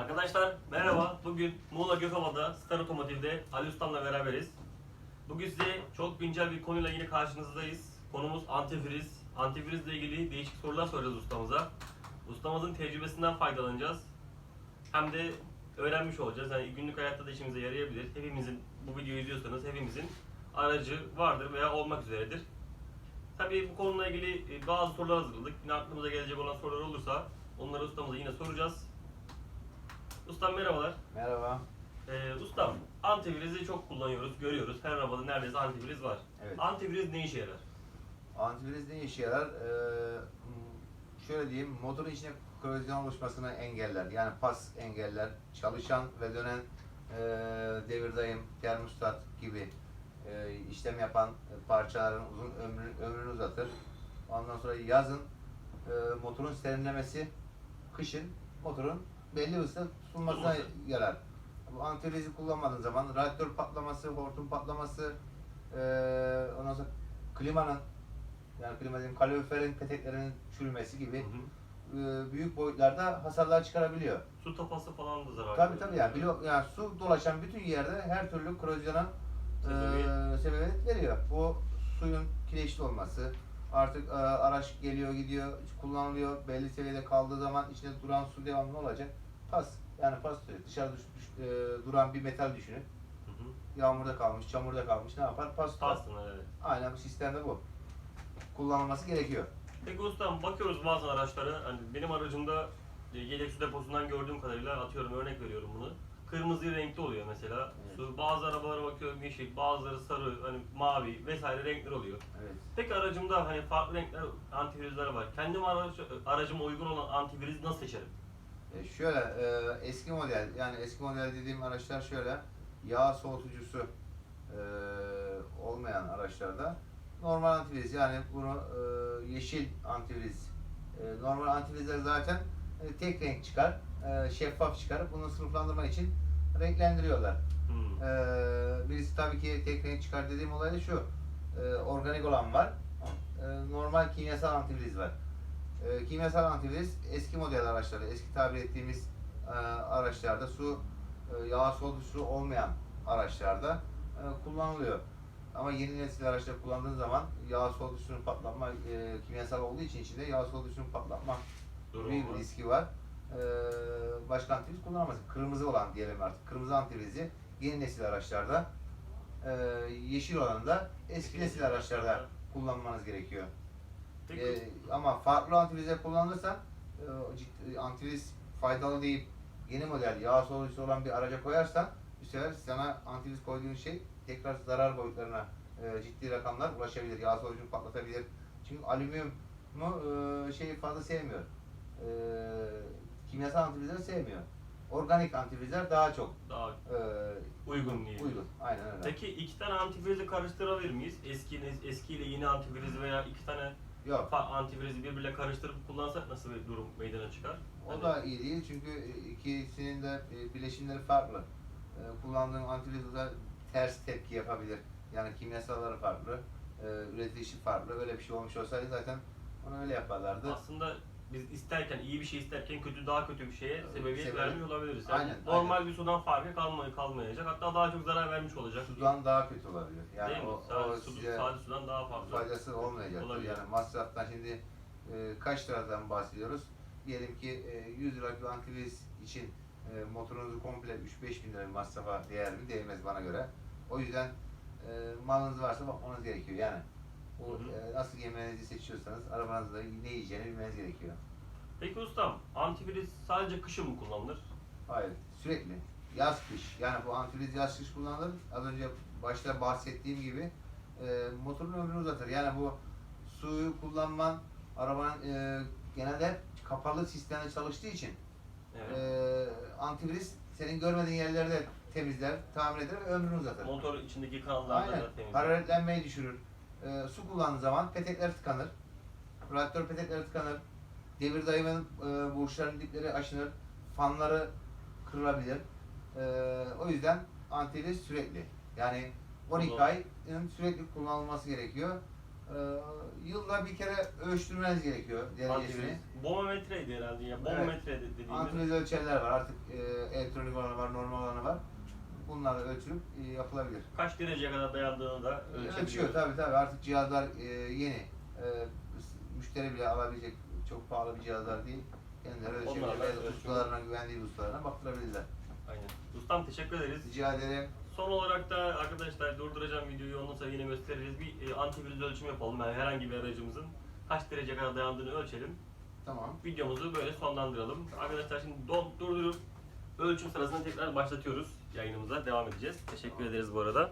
Arkadaşlar merhaba. Bugün Muğla Gökova'da Star Otomotiv'de Ali Ustam'la beraberiz. Bugün size çok güncel bir konuyla yine karşınızdayız. Konumuz antifriz. Antifrizle ilgili değişik sorular soracağız ustamıza. Ustamızın tecrübesinden faydalanacağız. Hem de öğrenmiş olacağız. Yani günlük hayatta da işimize yarayabilir. Hepimizin bu videoyu izliyorsanız hepimizin aracı vardır veya olmak üzeredir. Tabii bu konuyla ilgili e, bazı sorular hazırladık. Yine aklımıza gelecek olan sorular olursa onları ustamıza yine soracağız. Ustam merhabalar. Merhaba. Ee, ustam, antivirizi çok kullanıyoruz, görüyoruz. Her arabada neredeyse antiviriz var. Evet. Antiviriz ne işe yarar? Antiviriz ne işe yarar? Ee, m, şöyle diyeyim, motorun içine korozyon oluşmasını engeller. Yani pas engeller. Çalışan ve dönen e, devir dayım, termostat gibi e, işlem yapan parçaların uzun ömrünü, ömrünü uzatır. Ondan sonra yazın e, motorun serinlemesi, kışın motorun belli ısıda tutulmasına Tutulması. yarar. Bu antivirizi kullanmadığın zaman radyatör patlaması, hortum patlaması, e, ondan sonra klimanın yani klima dediğim kaloriferin peteklerinin çürümesi gibi e, büyük boyutlarda hasarlar çıkarabiliyor. Su tapası falan da zarar Tabii tabii yani, biliyor, yani su dolaşan bütün yerde her türlü korozyona e, sebebiyet veriyor. Bu suyun kireçli olması, artık e, araç geliyor gidiyor, kullanılıyor, belli seviyede kaldığı zaman içinde duran su devamlı olacak. Pas, yani pas suyu. Dışarıda düş- düş- e, duran bir metal düşünün. Hı hı. Yağmurda kalmış, çamurda kalmış ne yapar? Pas tutar. Aslında evet. Aynen bu sistemde bu. Kullanılması gerekiyor. Peki ustam bakıyoruz bazı araçlara, hani benim aracımda e, yedek su deposundan gördüğüm kadarıyla atıyorum örnek veriyorum bunu. Kırmızı renkli oluyor mesela. Evet. Bazı arabalara bakıyorum yeşil, bazıları sarı, hani mavi vesaire renkler oluyor. Evet. Peki aracımda hani farklı renkler antivirizler var. Kendim araç, aracıma uygun olan antiviriz nasıl seçerim? E, şöyle e, eski model yani eski model dediğim araçlar şöyle yağ soğutucusu e, olmayan araçlarda normal antiviriz yani bunu e, yeşil antiviriz e, normal antivirizler zaten e, tek renk çıkar e, şeffaf çıkarıp bunu sınıflandırma için renklendiriyorlar. Hmm. Ee, birisi tabii ki tek renk çıkar dediğim olay da şu. Ee, organik olan var. Normal kimyasal antiviriz var. Kimyasal antiviriz eski model araçlarda, eski tabir ettiğimiz e, araçlarda su e, yağ soğutucusu olmayan araçlarda e, kullanılıyor. Ama yeni nesil araçta kullandığın zaman yağ soğutucusunun patlatma e, kimyasal olduğu için içinde yağ soğutucusunun patlatma Durum bir var. riski var. Ee, başka antiviriz kullanamazsın. Kırmızı olan diyelim artık. Kırmızı antivirizi yeni nesil araçlarda, e, yeşil olanı da eski nesil araçlarda kullanmanız gerekiyor. Ee, ama farklı antivrizler kullanırsan e, antiviriz faydalı deyip yeni model yağ soğutucusu olan bir araca koyarsan bu sefer sana antiviriz koyduğun şey tekrar zarar boyutlarına e, ciddi rakamlar ulaşabilir. Yağ soğutucunu patlatabilir. Çünkü alüminyum mu e, şeyi fazla sevmiyor. E, kimyasal antivrizler sevmiyor. Organik antivrizler daha çok daha e, uygun değil. uygun. Aynen öyle. Peki iki tane antivirizi karıştırabilir miyiz? Eski eski ile yeni antivirizi veya iki tane Yok. fa- antivirizi birbiriyle karıştırıp kullansak nasıl bir durum meydana çıkar? O Hani- da iyi değil çünkü ikisinin de e, bileşimleri farklı. E, Kullandığım antiviriz de ters tepki yapabilir. Yani kimyasalları farklı, e, üretilişi farklı. Öyle bir şey olmuş olsaydı zaten onu öyle yaparlardı. Aslında biz isterken iyi bir şey isterken kötü daha kötü bir şeye Evet, sebebiyet sebep- vermiyor olabiliriz. Yani Aynen, normal aynen. bir sudan farkı kalmay kalmayacak. Hatta daha çok zarar vermiş olacak. Sudan daha kötü olabilir. Yani Değil mi? o, Sadece, o su, size sadece sudan daha fazla. faydası olmayacaktır. Olabilir. Yani masraftan şimdi e, kaç liradan bahsediyoruz? Diyelim ki e, 100 liralık bir antiviriz için e, motorunuzu komple 3-5 bin lira masrafa değer mi? Değmez bana göre. O yüzden e, malınız varsa bakmanız gerekiyor yani. Hı. e, nasıl yemeğinizi seçiyorsanız arabanızda ne yiyeceğini bilmeniz gerekiyor. Peki ustam, antiviriz sadece kışın mı kullanılır? Hayır, sürekli. Yaz kış. Yani bu antiviriz yaz kış kullanılır. Az önce başta bahsettiğim gibi e, motorun ömrünü uzatır. Yani bu suyu kullanman arabanın e, genelde kapalı sistemde çalıştığı için Evet. e, antiviriz senin görmediğin yerlerde temizler, tamir eder ve ömrünü uzatır. Motor içindeki kanallarda Aynen. da temizler. Hararetlenmeyi düşürür. E, su kullandığı zaman petekler tıkanır. Radyatör petekleri tıkanır. Devir dayımın e, burçların dipleri aşınır. Fanları kırılabilir. E, o yüzden antiviriz sürekli. Yani 12 Doğru. ayın sürekli kullanılması gerekiyor. Ee, yılda bir kere ölçtürmeniz gerekiyor derecesini. Antifriz. Bomometreydi herhalde ya. Bomometre de- dediğimiz. Antifriz ölçerler var artık e, elektronik olanı var, normal olanı var. Bunlarla ölçülüp e, yapılabilir. Kaç dereceye kadar dayandığını da ölçebiliyoruz. Ölçüyor tabii tabii artık cihazlar e, yeni. E, müşteri bile alabilecek çok pahalı bir cihazlar değil. Kendileri ölçebilir. Onlarla Ya da ölçüyor. ustalarına, güvendiği ustalarına baktırabilirler. Aynen. Ustam teşekkür ederiz. Rica ederim. Son olarak da arkadaşlar durduracağım videoyu ondan sonra yine gösteririz. Bir e, antifriz ölçümü yapalım. Yani herhangi bir aracımızın kaç derece kadar dayandığını ölçelim. Tamam. Videomuzu böyle sonlandıralım. Arkadaşlar şimdi don- durdurup ölçüm sırasını tekrar başlatıyoruz. Yayınımıza devam edeceğiz. Teşekkür ederiz bu arada.